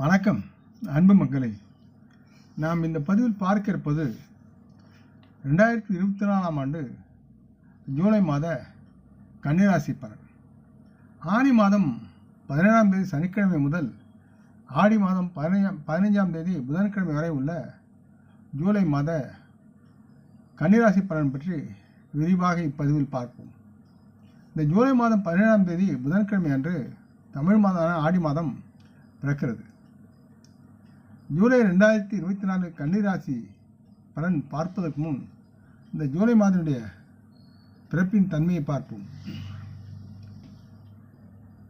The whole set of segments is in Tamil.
வணக்கம் அன்பு மக்களே. நாம் இந்த பதிவில் பார்க்க இருப்பது ரெண்டாயிரத்தி இருபத்தி நாலாம் ஆண்டு ஜூலை மாத கன்னிராசி பலன். ஆணி மாதம் பதினேழாம் தேதி சனிக்கிழமை முதல் ஆடி மாதம் பதினைஞ்சாம் பதினைஞ்சாம் தேதி புதன்கிழமை வரை உள்ள ஜூலை மாத கன்னிராசி பலன் பற்றி விரிவாக இப்பதிவில் பார்ப்போம். இந்த ஜூலை மாதம் பதினேழாம் தேதி புதன்கிழமை அன்று தமிழ் மாதமான ஆடி மாதம் பிறக்கிறது. ஜூலை ரெண்டாயிரத்தி இருபத்தி நாலு கன்னிராசி பலன் பார்ப்பதற்கு முன் இந்த ஜூலை மாதனுடைய பிறப்பின் தன்மையை பார்ப்போம்.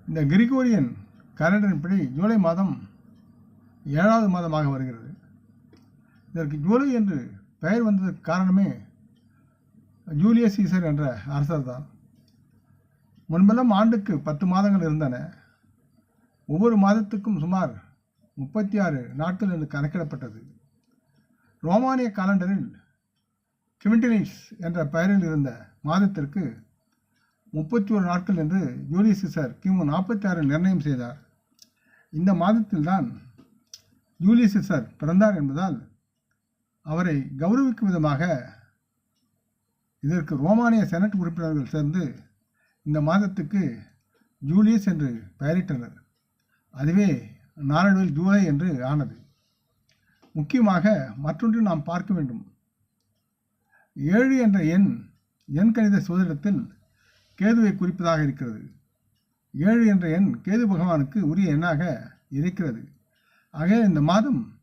இந்த கிரிகோரியன் கலண்டரின்படி ஜூலை மாதம் ஏழாவது மாதமாக வருகிறது. இதற்கு ஜூலை என்று பெயர் வந்ததற்கு காரணமே ஜூலியஸ் சீசர் என்ற அரசர் தான். முன்பெல்லாம் ஆண்டுக்கு பத்து மாதங்கள் இருந்தன. ஒவ்வொரு மாதத்துக்கும் சுமார் முப்பத்தி ஆறு நாட்கள் என்று கணக்கிடப்பட்டது. ரோமானிய காலண்டரில் கிமிட்டினிஸ் என்ற பெயரில் இருந்த மாதத்திற்கு முப்பத்தி ஒரு நாட்கள் என்று ஜூலியஸ் சிசர் கிமு நாற்பத்தி ஆறு நிர்ணயம் செய்தார். இந்த மாதத்தில்தான் ஜூலியஸ் சிசர் பிறந்தார் என்பதால் அவரை கௌரவிக்கும் விதமாக இதற்கு ரோமானிய செனட் உறுப்பினர்கள் சேர்ந்து இந்த மாதத்துக்கு ஜூலியஸ் என்று பெயரிட்டனர். அதுவே நாளடைவில் ஜூலை என்று ஆனது. முக்கியமாக மற்றொன்று நாம் பார்க்க வேண்டும். ஏழு என்ற எண் எண் கணித சோதனத்தில் கேதுவை குறிப்பதாக இருக்கிறது. ஏழு என்ற எண் கேது பகவானுக்கு உரிய எண்ணாக இருக்கிறது. ஆக இந்த மாதம்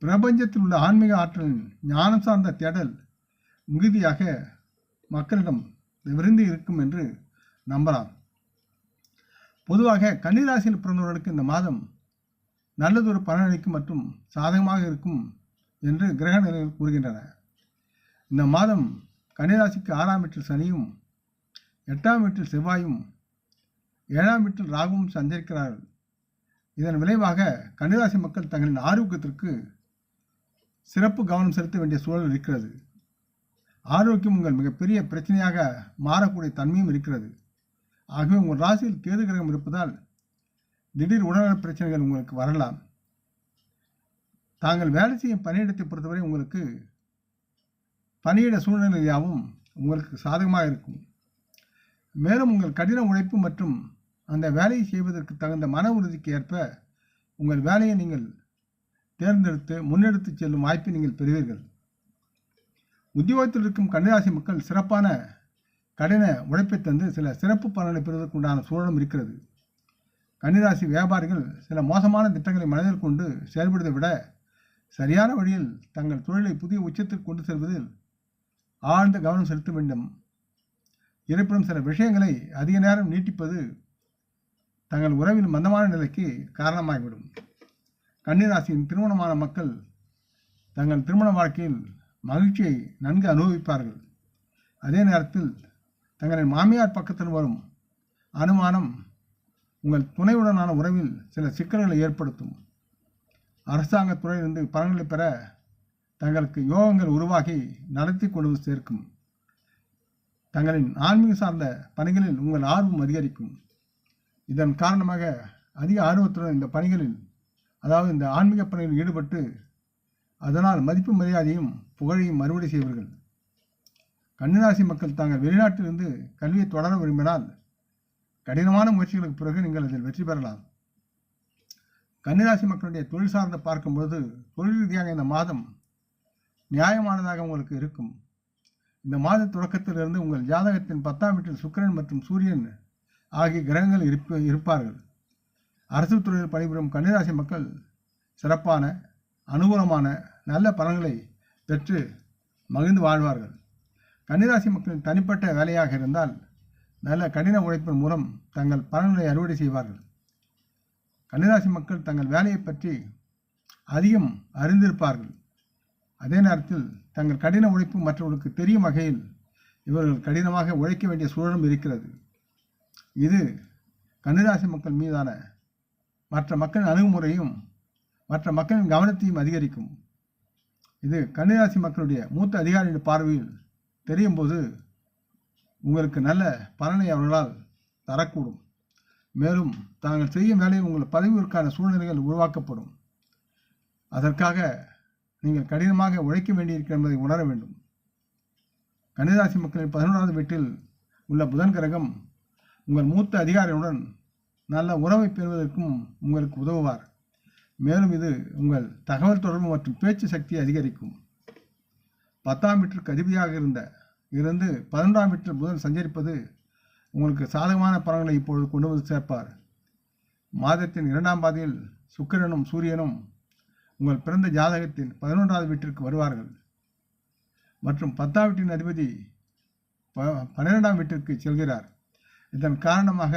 பிரபஞ்சத்தில் உள்ள ஆன்மீக ஆற்றலின் ஞானம் சார்ந்த தேடல் மிகுதியாக மக்களிடம் விருந்து இருக்கும் என்று நம்பலாம். பொதுவாக கன்னிராசியில் பிறந்தவர்களுக்கு இந்த மாதம் நல்லதொரு பலனளிக்கும் மற்றும் சாதகமாக இருக்கும் என்று கிரக நிலைகள் கூறுகின்றன. இந்த மாதம் கன்னிராசிக்கு ஆறாம் வீட்டில் சனியும் எட்டாம் வீட்டில் செவ்வாயும் ஏழாம் வீட்டில் ராகுவும் சஞ்சரிக்கிறார்கள். இதன் விளைவாக கன்னிராசி மக்கள் தங்களின் ஆரோக்கியத்திற்கு சிறப்பு கவனம் செலுத்த வேண்டிய சூழல் இருக்கிறது. ஆரோக்கியம் உங்கள் மிகப்பெரிய பிரச்சனையாக மாறக்கூடிய தன்மையும் இருக்கிறது. ஆகவே உங்கள் ராசியில் கேது கிரகம் இருப்பதால் திடீர் உடல்நல பிரச்சனைகள் உங்களுக்கு வரலாம். தாங்கள் வேலை செய்யும் பணியிடத்தை பொறுத்தவரை உங்களுக்கு பணியிட சூழ்நிலை யாவும் உங்களுக்கு சாதகமாக இருக்கும். மேலும் உங்கள் கடின உழைப்பு மற்றும் அந்த வேலையை செய்வதற்கு தகுந்த மன உறுதிக்கு ஏற்ப உங்கள் வேலையை நீங்கள் தேர்ந்தெடுத்து முன்னெடுத்து செல்லும் வாய்ப்பை நீங்கள் பெறுவீர்கள். உத்தியோகத்தில் இருக்கும் கன்னிராசி மக்கள் சிறப்பான கடின உழைப்பை தந்து சில சிறப்பு பலனை பெறுவதற்குண்டான சூழலும் இருக்கிறது. கன்னிராசி வியாபாரிகள் சில மோசமான திட்டங்களை மனதில் கொண்டு செயல்படுவதை விட சரியான வழியில் தங்கள் தொழிலை புதிய உச்சத்திற்கு கொண்டு செல்வதில் ஆழ்ந்த கவனம் செலுத்த வேண்டும். இருப்பினும் சில விஷயங்களை அதிக நேரம் நீட்டிப்பது தங்கள் உறவில் மந்தமான நிலைக்கு காரணமாகிவிடும். கன்னிராசியின் திருமணமான மக்கள் தங்கள் திருமண வாழ்க்கையில் மகிழ்ச்சியை நன்கு அனுபவிப்பார்கள். அதே நேரத்தில் தங்களின் மாமியார் பக்கத்தில் வரும் அனுமானம் உங்கள் துணையுடனான உறவில் சில சிக்கல்களை ஏற்படுத்தும். அரசாங்கத் துறையிலிருந்து பலன்களை பெற தங்களுக்கு யோகங்கள் உருவாகி நடத்தி கொண்டு சேர்க்கும். தங்களின் ஆன்மீக சார்ந்த பணிகளில் உங்கள் ஆர்வம் அதிகரிக்கும். இதன் காரணமாக அதிக ஆர்வத்துடன் இந்த பணிகளில் அதாவது இந்த ஆன்மீக பணிகளில் ஈடுபட்டு அதனால் மதிப்பு மரியாதையும் புகழையும் மறுவடை செய்வார்கள் கன்னிராசி மக்கள் தாங்கள் வெளிநாட்டிலிருந்து கல்வியை தொடர விரும்பினால் கடினமான முயற்சிகளுக்கு பிறகு நீங்கள் அதில் வெற்றி பெறலாம். கன்னிராசி மக்களுடைய தொழில் சார்ந்த பார்க்கும்போது தொழில் ரீதியாக இந்த மாதம் நியாயமானதாக உங்களுக்கு இருக்கும். இந்த மாத தொடக்கத்திலிருந்து உங்கள் ஜாதகத்தின் பத்தாம் வீட்டில் சுக்கிரன் மற்றும் சூரியன் ஆகிய கிரகங்கள் இருப்ப இருப்பார்கள். அரசு துறையில் பணிபுரியும் கன்னிராசி மக்கள் சிறப்பான அனுகூலமான நல்ல பலன்களை பெற்று மகிழ்ந்து வாழ்வார்கள். கன்னிராசி மக்களின் தனிப்பட்ட வேலையாக இருந்தால் நல்ல கடின உழைப்பின் மூலம் தங்கள் பலன்களை அறுவடை செய்வார்கள். கன்னிராசி மக்கள் தங்கள் வேலையை பற்றி அதிகம் அறிந்திருப்பார்கள். அதே நேரத்தில் தங்கள் கடின உழைப்பு மற்றவர்களுக்கு தெரியும் வகையில் இவர்கள் கடினமாக உழைக்க வேண்டிய சூழலும் இருக்கிறது. இது கன்னிராசி மக்கள் மீதான மற்ற மக்களின் அணுகுமுறையும் மற்ற மக்களின் கவனத்தையும் அதிகரிக்கும். இது கன்னிராசி மக்களுடைய மூத்த அதிகாரியின் பார்வையில் தெரியும் போது உங்களுக்கு நல்ல பலனை அவர்களால் தரக்கூடும். மேலும் தாங்கள் செய்யும் வேலையில் உங்கள் பதவியிற்கான சூழ்நிலைகள் உருவாக்கப்படும். அதற்காக நீங்கள் கடினமாக உழைக்க வேண்டியிருக்கிறது என்பதை உணர வேண்டும். கன்னிராசி மக்களின் பதினொன்றாவது வீட்டில் உள்ள புதன் கிரகம் உங்கள் மூத்த அதிகாரியுடன் நல்ல உறவை பெறுவதற்கும் உங்களுக்கு உதவுவார். மேலும் இது உங்கள் தகவல் தொடர்பு மற்றும் பேச்சு சக்தியை அதிகரிக்கும். பத்தாம் வீட்டிற்கு அதிபதியாக இருந்த இருந்து பதினொன்றாம் மீட்டர் புதன் சஞ்சரிப்பது உங்களுக்கு சாதகமான பலன்களை இப்பொழுது கொண்டு வந்து சேர்ப்பார். மாதத்தின் இரண்டாம் பாதையில் சுக்கிரனும் சூரியனும் உங்கள் பிறந்த ஜாதகத்தின் பதினொன்றாவது வீட்டிற்கு வருவார்கள். மற்றும் பத்தாம் வீட்டின் அதிபதி ப பன்னிரெண்டாம் வீட்டிற்கு செல்கிறார். இதன் காரணமாக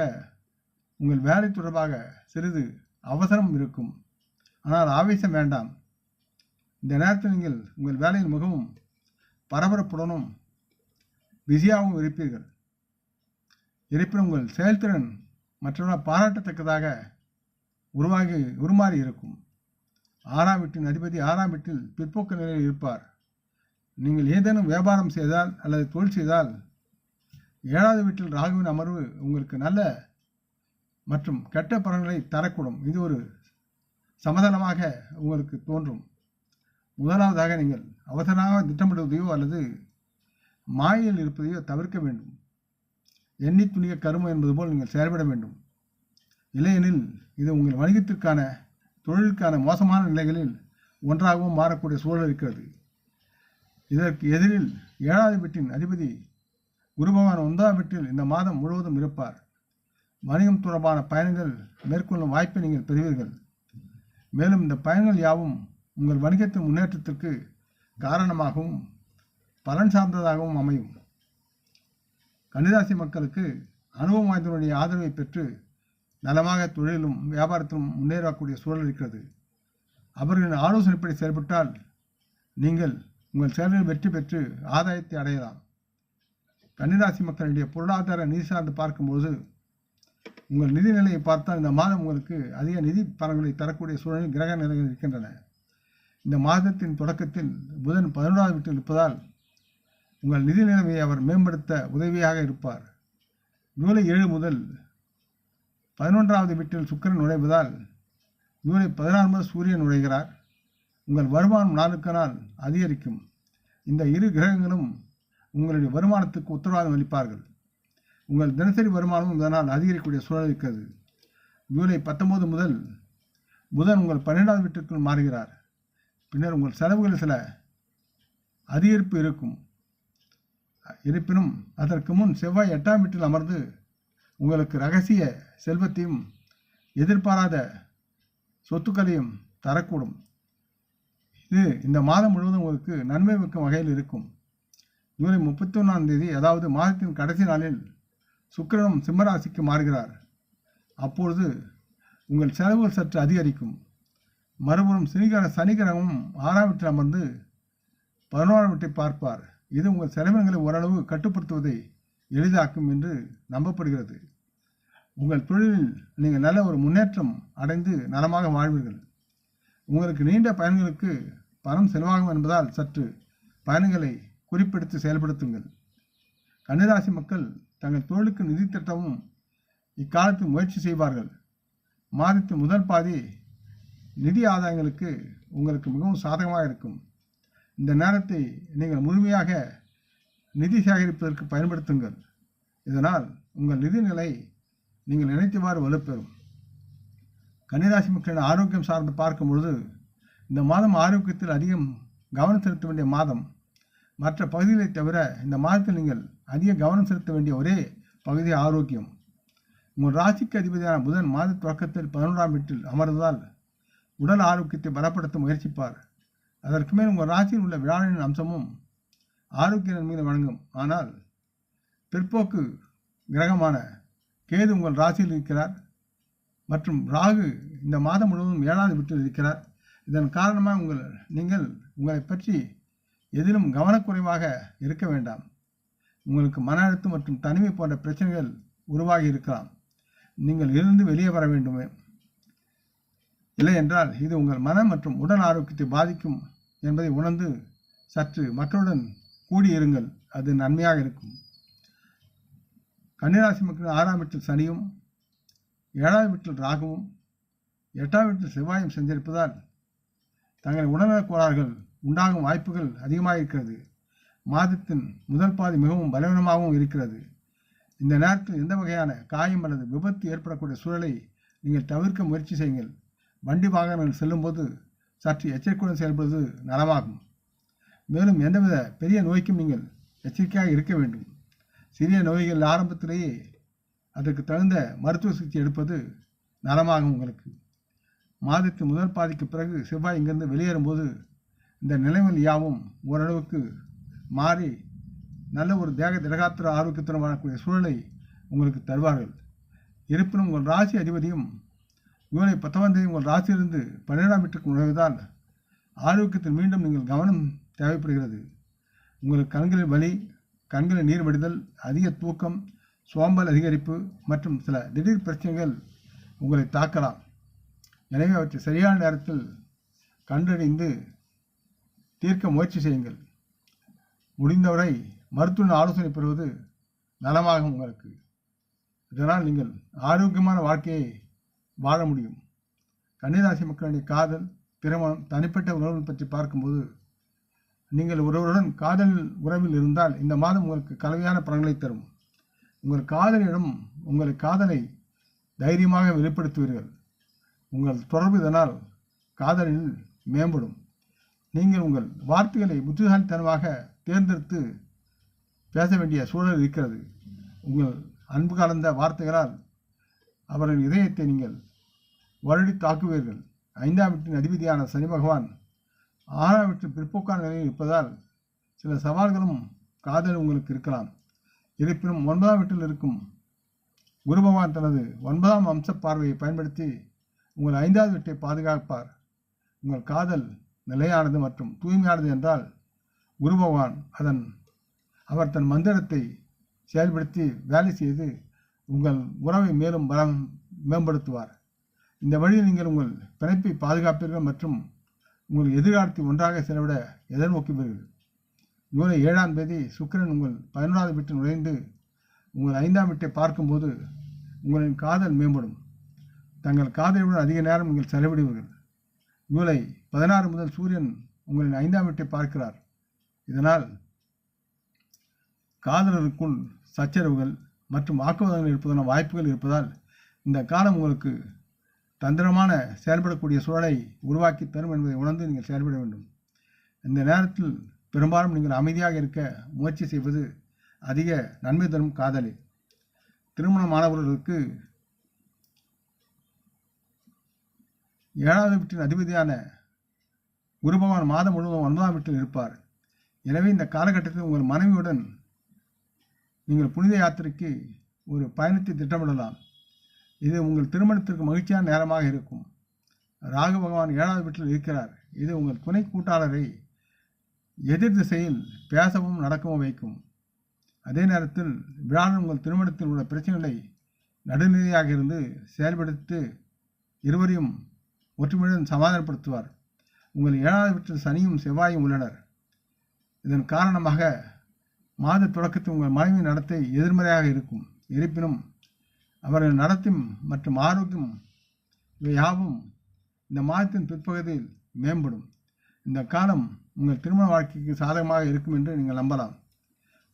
உங்கள் வேலை தொடர்பாக சிறிது அவசரம் இருக்கும். ஆனால் ஆவேசம் வேண்டாம். இந்த நேரத்தில் நீங்கள் உங்கள் வேலையில் மிகவும் பரபரப்புடனும் பிஸியாகவும் இருப்பீர்கள். இருப்பினும் உங்கள் செயல்திறன் மற்றவர்களால் பாராட்டத்தக்கதாக உருவாகி உருமாறி இருக்கும். ஆறாம் வீட்டின் அதிபதி ஆறாம் வீட்டில் பிற்போக்கு நிலையில் இருப்பார். நீங்கள் ஏதேனும் வியாபாரம் செய்தால் அல்லது தொழில் செய்தால் ஏழாவது வீட்டில் ராகுவின் அமர்வு உங்களுக்கு நல்ல மற்றும் கெட்ட பலன்களை தரக்கூடும். இது ஒரு சமதளமாக உங்களுக்கு தோன்றும். முதலாவதாக நீங்கள் அவசரமாக திட்டமிடுவதையோ அல்லது மாயில் இருப்பதையோ தவிர்க்க வேண்டும். எண்ணி துணிய கருமம் என்பது போல் நீங்கள் செயல்பட வேண்டும். இல்லையெனில் இது உங்கள் வணிகத்திற்கான தொழிலுக்கான மோசமான நிலைகளில் ஒன்றாகவும் மாறக்கூடிய சூழல் இருக்கிறது. இதற்கு எதிரில் ஏழாவது வீட்டின் அதிபதி குருபவான் ஒன்பதாம் வீட்டில் இந்த மாதம் முழுவதும் இருப்பார். வணிகம் தொடர்பான பயணங்கள் மேற்கொள்ளும் வாய்ப்பை நீங்கள் பெறுவீர்கள். மேலும் இந்த பயணங்கள் யாவும் உங்கள் வணிகத்தின் முன்னேற்றத்திற்கு காரணமாகவும் பலன் சார்ந்ததாகவும் அமையும். கன்னிராசி மக்களுக்கு அனுபவம் வாய்ந்தவருடைய ஆதரவை பெற்று நலமாக தொழிலும் வியாபாரத்திலும் முன்னேறக்கூடிய சூழல் இருக்கிறது. அவர்களின் ஆலோசனைப்படி செயல்பட்டால் நீங்கள் உங்கள் செயலில் வெற்றி பெற்று ஆதாயத்தை அடையலாம். கன்னிராசி மக்களுடைய பொருளாதார நிதி சார்ந்து பார்க்கும்போது உங்கள் நிதி நிலையை பார்த்தால் இந்த மாதம் உங்களுக்கு அதிக நிதி பலன்களை தரக்கூடிய சூழலில் கிரக நிலைகள் இருக்கின்றன. இந்த மாதத்தின் தொடக்கத்தில் புதன் பதினோராவது வீட்டில் இருப்பதால் உங்கள் நிதி நிலைமையை அவர் மேம்படுத்த உதவியாக இருப்பார். ஜூலை ஏழு முதல் பதினொன்றாவது வீட்டில் சுக்கிரன் நுழைவதால் ஜூலை பதினாறு முதல் சூரியன் நுழைகிறார். உங்கள் வருமானம் நாளுக்கு நாள் அதிகரிக்கும். இந்த இரு கிரகங்களும் உங்களுடைய வருமானத்துக்கு உத்தரவாதம் அளிப்பார்கள். உங்கள் தினசரி வருமானமும் இதனால் அதிகரிக்கக்கூடிய சூழல் இருக்கிறது. ஜூலை பத்தொம்போது முதல் புதன் உங்கள் பன்னெண்டாவது வீட்டிற்குள் மாறுகிறார். பின்னர் உங்கள் செலவுகளில் சில அதிகரிப்பு இருக்கும். இருப்பினும் அதற்கு முன் செவ்வாய் எட்டாம் வீட்டில் அமர்ந்து உங்களுக்கு ரகசிய செல்வத்தையும் எதிர்பாராத சொத்துக்களையும் தரக்கூடும். இது இந்த மாதம் முழுவதும் உங்களுக்கு நன்மை மிக்கும் வகையில் இருக்கும். ஜூலை முப்பத்தி ஒன்றாம் தேதி அதாவது மாதத்தின் கடைசி நாளில் சுக்கிரனும் சிம்மராசிக்கு மாறுகிறார். அப்பொழுது உங்கள் செலவுகள் சற்று அதிகரிக்கும். மறுபுறம் சனிகர சனிக்கிரகமும் ஆறாம் வீட்டில் அமர்ந்து பதினோராம் வீட்டை பார்ப்பார். இது உங்கள் செலவினங்களை ஓரளவு கட்டுப்படுத்துவதை எளிதாக்கும் என்று நம்பப்படுகிறது. உங்கள் தொழிலில் நீங்கள் நல்ல ஒரு முன்னேற்றம் அடைந்து நலமாக வாழ்வீர்கள். உங்களுக்கு நீண்ட பயன்களுக்கு பணம் செலவாகும் என்பதால் சற்று பயன்களை குறிப்பிடுத்து செயல்படுத்துங்கள். கன்னிராசி மக்கள் தங்கள் தொழிலுக்கு நிதி திட்டமும் இக்காலத்தில் முயற்சி செய்வார்கள். மாதத்தின் முதல் பாதி நிதி ஆதாயங்களுக்கு உங்களுக்கு மிகவும் சாதகமாக இருக்கும். இந்த நேரத்தை நீங்கள் முழுமையாக நிதி சேகரிப்பதற்கு பயன்படுத்துங்கள். இதனால் உங்கள் நிதிநிலை நீங்கள் நினைத்தவாறு வலுப்பெறும். கன்னிராசி மக்களின் ஆரோக்கியம் சார்ந்து பார்க்கும் பொழுது இந்த மாதம் ஆரோக்கியத்தில் அதிகம் கவனம் செலுத்த வேண்டிய மாதம். மற்ற பகுதிகளை தவிர இந்த மாதத்தில் நீங்கள் அதிக கவனம் செலுத்த வேண்டிய ஒரே பகுதி ஆரோக்கியம். உங்கள் ராசிக்கு அதிபதியான புதன் மாத தொடக்கத்தில் பதினொன்றாம் வீட்டில் அமர்ந்ததால் உடல் ஆரோக்கியத்தை பலப்படுத்த முயற்சிப்பார். அதற்கு மேல் உங்கள் ராசியில் உள்ள விழாவின் அம்சமும் ஆரோக்கிய நன்மைகளை வழங்கும். ஆனால் பிற்போக்கு கிரகமான கேது உங்கள் ராசியில் இருக்கிறார். மற்றும் ராகு இந்த மாதம் முழுவதும் ஏழாவது வீட்டில் இருக்கிறார். இதன் காரணமாக உங்கள் நீங்கள் உங்களை பற்றி எதிலும் கவனக்குறைவாக இருக்க வேண்டாம். உங்களுக்கு மன அழுத்தம் மற்றும் தனிமை போன்ற பிரச்சனைகள் உருவாகி இருக்கலாம். நீங்கள் இருந்து வெளியே வர வேண்டுமே. இல்லை என்றால் இது உங்கள் மன மற்றும் உடல் ஆரோக்கியத்தை பாதிக்கும் என்பதை உணர்ந்து சற்று மக்களுடன் கூடியிருங்கள். அது நன்மையாக இருக்கும். கன்னிராசி மக்கள் ஆறாம் வீட்டில் சனியும் ஏழாவது வீட்டில் ராகுவும் எட்டாவது வீட்டில் செவ்வாயும் சென்றிருப்பதால் தங்கள் உடல்நலக் கோளாறுகள் உண்டாகும் வாய்ப்புகள் அதிகமாக இருக்கிறது. மாதத்தின் முதல் பாதி மிகவும் பலவீனமாகவும் இருக்கிறது. இந்த நேரத்தில் எந்த வகையான காயம் அல்லது விபத்து ஏற்படக்கூடிய சூழலை நீங்கள் தவிர்க்க முயற்சி செய்யுங்கள். வண்டி வாகனங்கள் செல்லும்போது சற்று எச்சரிக்கையுடன் செயல்படுவது நலமாகும். மேலும் எந்தவித பெரிய நோய்க்கும் நீங்கள் எச்சரிக்கையாக இருக்க வேண்டும். சிறிய நோய்கள் ஆரம்பத்திலேயே அதற்கு தகுந்த மருத்துவ சிகிச்சை எடுப்பது நலமாகும் உங்களுக்கு. மாதத்து முதல் பாதிக்கு பிறகு செவ்வாய் இங்கிருந்து வெளியேறும்போது இந்த நிலைமைகள் யாவும் ஓரளவுக்கு மாறி நல்ல ஒரு தேக திடகாத்திர ஆரோக்கியத்துடன் வாழக்கூடிய சூழலை உங்களுக்கு தருவார்கள். இருப்பினும் உங்கள் ராசி அதிபதியும் ஜூலை பத்தாம் தேதி உங்கள் ராசியிலிருந்து பன்னிரெண்டாம் வீட்டுக்கு நுழைவதால் ஆரோக்கியத்தில் மீண்டும் நீங்கள் கவனம் தேவைப்படுகிறது. உங்களுக்கு கண்களில் வலி கண்களில் நீர் வடிதல் அதிக தூக்கம் சோம்பல் அதிகரிப்பு மற்றும் சில திடீர் பிரச்சனைகள் உங்களை தாக்கலாம். எனவே அவற்றை சரியான நேரத்தில் கண்டறிந்து தீர்க்க முயற்சி செய்யுங்கள். முடிந்தவரை மருத்துவ ஆலோசனை பெறுவது நலமாகும் உங்களுக்கு. இதனால் நீங்கள் ஆரோக்கியமான வாழ்க்கையை வாழ முடியும். கன்னிராசி மக்களுடைய காதல் திருமணம் தனிப்பட்ட உறவுகள் பற்றி பார்க்கும்போது நீங்கள் ஒருவருடன் காதல் உறவில் இருந்தால் இந்த மாதம் உங்களுக்கு கலவையான பலன்களை தரும். உங்கள் காதலிடம் உங்கள் காதலை தைரியமாக வெளிப்படுத்துவீர்கள். உங்கள் தொடர்பு இதனால் காதலில் மேம்படும். நீங்கள் உங்கள் வார்த்தைகளை புத்திசாலித்தனமாக தேர்ந்தெடுத்து பேச வேண்டிய சூழல் இருக்கிறது. உங்கள் அன்பு கலந்த வார்த்தைகளால் அவரின் இதயத்தை நீங்கள் வருடி தாக்குவீர்கள். ஐந்தாம் வீட்டின் அதிபதியான சனி பகவான் ஆறாம் வீட்டில் பிற்போக்கான நிலையில் இருப்பதால் சில சவால்களும் காதல் உங்களுக்கு இருக்கலாம். இருப்பினும் ஒன்பதாம் வீட்டில் இருக்கும் குரு பகவான் தனது ஒன்பதாம் அம்ச பார்வையை பயன்படுத்தி உங்கள் ஐந்தாவது வீட்டை பாதுகாப்பார். உங்கள் காதல் நிலையானது மற்றும் தூய்மையானது என்றால் குரு பகவான் அதன் அவர் தன் மந்திரத்தை செயல்படுத்தி வேலை செய்து உங்கள் உறவை மேலும் பலம் மேம்படுத்துவார். இந்த வழியில் நீங்கள் உங்கள் பிணைப்பை பாதுகாப்பீர்கள் மற்றும் உங்கள் எதிர்காலத்தை ஒன்றாக செலவிட எதிர்நோக்குவீர்கள் ஜூலை ஏழாம் தேதி சுக்கிரன் உங்கள் பதினொன்றாவது வீட்டில் நுழைந்து உங்கள் ஐந்தாம் வீட்டை பார்க்கும்போது உங்களின் காதல் மேம்படும். தங்கள் காதலியுடன் அதிக நேரம் நீங்கள் செலவிடுவீர்கள். ஜூலை பதினாறு முதல் சூரியன் உங்களின் ஐந்தாம் வீட்டை பார்க்கிறார். இதனால் காதலருக்குள் சச்சரவுகள் மற்றும் வாக்குவாதங்கள் இருப்பதான வாய்ப்புகள் இருப்பதால் இந்த காலம் உங்களுக்கு தந்திரமான செயல்படக்கூடிய சூழலை உருவாக்கி தரும் என்பதை உணர்ந்து நீங்கள் செயல்பட வேண்டும். இந்த நேரத்தில் பெரும்பாலும் நீங்கள் அமைதியாக இருக்க முயற்சி செய்வது அதிக நன்மை தரும் காதலி. திருமணமானவர்களுக்கு ஏழாவது வீட்டின் அதிபதியான குருபவான் மாதம் முழுவதும் ஒன்பதாம் வீட்டில் இருப்பார். எனவே இந்த காலகட்டத்தில் உங்கள் மனைவியுடன் நீங்கள் புனித யாத்திரைக்கு ஒரு பயணத்தை திட்டமிடலாம். இது உங்கள் திருமணத்திற்கு மகிழ்ச்சியான நேரமாக இருக்கும். ராகு பகவான் ஏழாவது வீட்டில் இருக்கிறார். இது உங்கள் துணை கூட்டாளரை எதிர் திசையில் பேசவும் நடக்கவும் வைக்கும். அதே நேரத்தில் விழாவில் உங்கள் திருமணத்தில் உள்ள பிரச்சனைகளை நடுநிலையாக இருந்து செயல்படுத்தி இருவரையும் ஒற்றுமையுடன் சமாதானப்படுத்துவார். உங்கள் ஏழாவது வீட்டில் சனியும் செவ்வாயும் உள்ளனர். இதன் காரணமாக மாத தொடக்கத்தில் உங்கள் மனைவி நடத்தை எதிர்மறையாக இருக்கும். இருப்பினும் அவர்கள் நடத்தும் மற்றும் ஆரோக்கியம் இவை யாவும் இந்த மாதத்தின் பிற்பகுதியில் மேம்படும். இந்த காலம் உங்கள் திருமண வாழ்க்கைக்கு சாதகமாக இருக்கும் என்று நீங்கள் நம்பலாம்.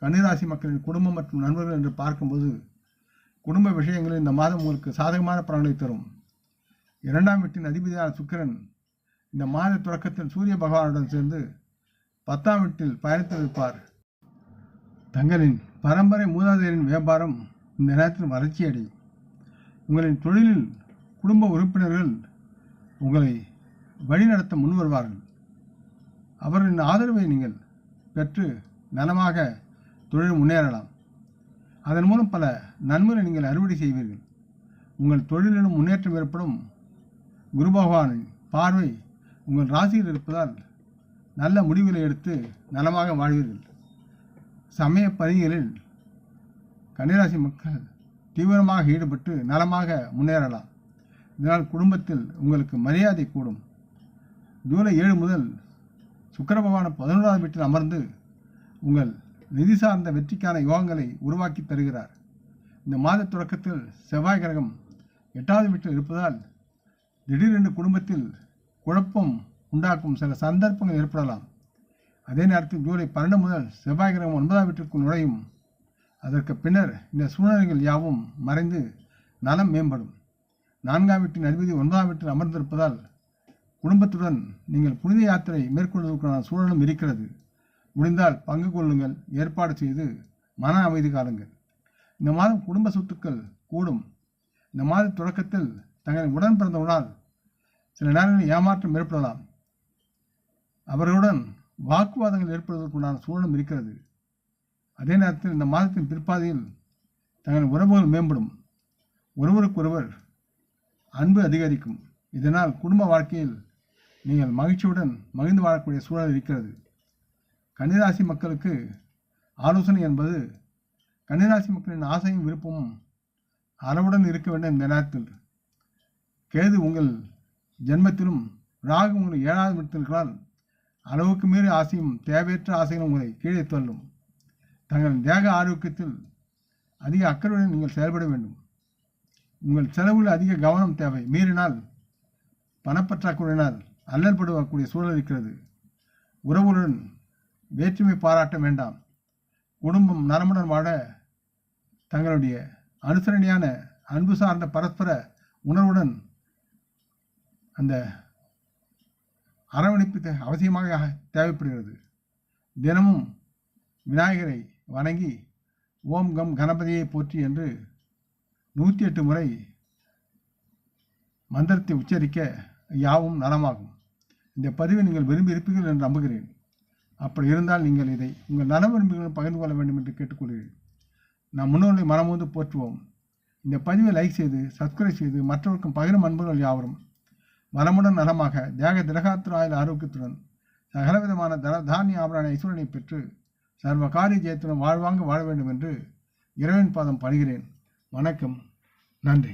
கன்னிராசி மக்களின் குடும்பம் மற்றும் நண்பர்கள் என்று பார்க்கும்போது குடும்ப விஷயங்களில் இந்த மாதம் உங்களுக்கு சாதகமான பலன்களை தரும். இரண்டாம் வீட்டின் அதிபதியான சுக்கிரன் இந்த மாத தொடக்கத்தில் சூரிய பகவானுடன் சேர்ந்து பத்தாம் வீட்டில் பயணித்து இருப்பார். தங்களின் பரம்பரை மூதாதையரின் வியாபாரம் இந்த நேரத்தில் வளர்ச்சியடையும். உங்களின் தொழிலில் குடும்ப உறுப்பினர்கள் உங்களை வழிநடத்த முன்வருவார்கள் அவர்களின் ஆதரவை நீங்கள் பெற்று நலமாக தொழில் முன்னேறலாம். அதன் மூலம் பல நன்மைகளை நீங்கள் அறுவடை செய்வீர்கள். உங்கள் தொழிலிலும் முன்னேற்றம் ஏற்படும். குரு பகவானின் பார்வை உங்கள் ராசியில் இருப்பதால் நல்ல முடிவுகளை எடுத்து நலமாக வாழ்வீர்கள். சமய பணிகளில் கன்னிராசி மக்கள் தீவிரமாக ஈடுபட்டு நலமாக முன்னேறலாம். இதனால் குடும்பத்தில் உங்களுக்கு மரியாதை கூடும். ஜூலை ஏழு முதல் சுக்கர பகவான் பதினோராவது வீட்டில் அமர்ந்து உங்கள் நிதி சார்ந்த வெற்றிக்கான யோகங்களை உருவாக்கி தருகிறார். இந்த மாத தொடக்கத்தில் செவ்வாய் கிரகம் எட்டாவது வீட்டில் இருப்பதால் திடீரென்று குடும்பத்தில் குழப்பம் உண்டாக்கும் சில சந்தர்ப்பங்கள் ஏற்படலாம். அதே நேரத்தில் ஜூலை பன்னெண்டு முதல் செவ்வாய் கிரகம் ஒன்பதாம் வீட்டிற்குள் நுழையும் அதற்கு பின்னர் இந்த சூழ்நிலைகள் யாவும் மறைந்து நலம் மேம்படும். நான்காம் வீட்டின் அதிபதி ஒன்பதாம் வீட்டில் அமர்ந்திருப்பதால் குடும்பத்துடன் நீங்கள் புனித யாத்திரை மேற்கொள்வதற்கான சூழலும் இருக்கிறது. முடிந்தால் பங்கு கொள்ளுங்கள் ஏற்பாடு செய்து மன அமைதி காலுங்கள் இந்த மாதம் குடும்ப சொத்துக்கள் கூடும். இந்த மாத தொடக்கத்தில் தங்களின் உடன் பிறந்தவனால் சில நேரங்களில் ஏமாற்றம் ஏற்படலாம். அவர்களுடன் வாக்குவாதங்கள் ஏற்படுவதற்குண்டான சூழலும் இருக்கிறது. அதே நேரத்தில் இந்த மாதத்தின் பிற்பாதையில் தங்கள் உறவுகள் மேம்படும். ஒருவருக்கொருவர் அன்பு அதிகரிக்கும். இதனால் குடும்ப வாழ்க்கையில் நீங்கள் மகிழ்ச்சியுடன் மகிழ்ந்து வாழக்கூடிய சூழல் இருக்கிறது. கன்னிராசி மக்களுக்கு ஆலோசனை என்பது கன்னிராசி மக்களின் ஆசையும் விருப்பமும் அளவுடன் இருக்க வேண்டும் இந்த நேரத்தில். கேது உங்கள் ஜென்மத்திலும் ராகு உங்கள் ஏழாவது இடத்திற்கால் அளவுக்கு மீறி ஆசையும் தேவையற்ற ஆசைகளும் உங்களை கீழே தள்ளும். தங்கள் தேக ஆரோக்கியத்தில் அதிக அக்கறையுடன் நீங்கள் செயல்பட வேண்டும். உங்கள் செலவில் அதிக கவனம் தேவை. மீறினால் பணப்பற்றாக்குறையினால் அல்லற்படுவக்கூடிய சூழல் இருக்கிறது. உறவுடன் வேற்றுமை பாராட்ட வேண்டாம். குடும்பம் நலமுடன் வாழ தங்களுடைய அனுசரணையான அன்பு சார்ந்த பரஸ்பர உணர்வுடன் அந்த அரவணைப்பு தே- அவசியமாக தேவைப்படுகிறது. தினமும் விநாயகரை வணங்கி ஓம் கம் கணபதியை போற்றி என்று நூற்றி எட்டு முறை மந்திரத்தை உச்சரிக்க யாவும் நலமாகும். இந்த பதிவை நீங்கள் விரும்பி இருப்பீர்கள் என்று நம்புகிறேன். அப்படி இருந்தால் நீங்கள் இதை உங்கள் நல விரும்புகளும் பகிர்ந்து கொள்ள வேண்டும் என்று கேட்டுக்கொள்கிறேன். நாம் முன்னோர்களை மனமோந்து போற்றுவோம். இந்த பதிவை லைக் செய்து சப்ஸ்கிரைப் செய்து மற்றவருக்கும் பகிரும் அன்புகள் யாவரும். வளமுடன் நலமாக தேக திரகாத்திராயில் ஆரோக்கியத்துடன் சகலவிதமான தன தானிய ஆபரண ஐஸ்வரனை பெற்று சர்வ காரிய ஜெயத்துடன் வாழ்வாங்க வாழ வேண்டும் என்று இறைவன் பாதம் படுகிறேன் வணக்கம். நன்றி.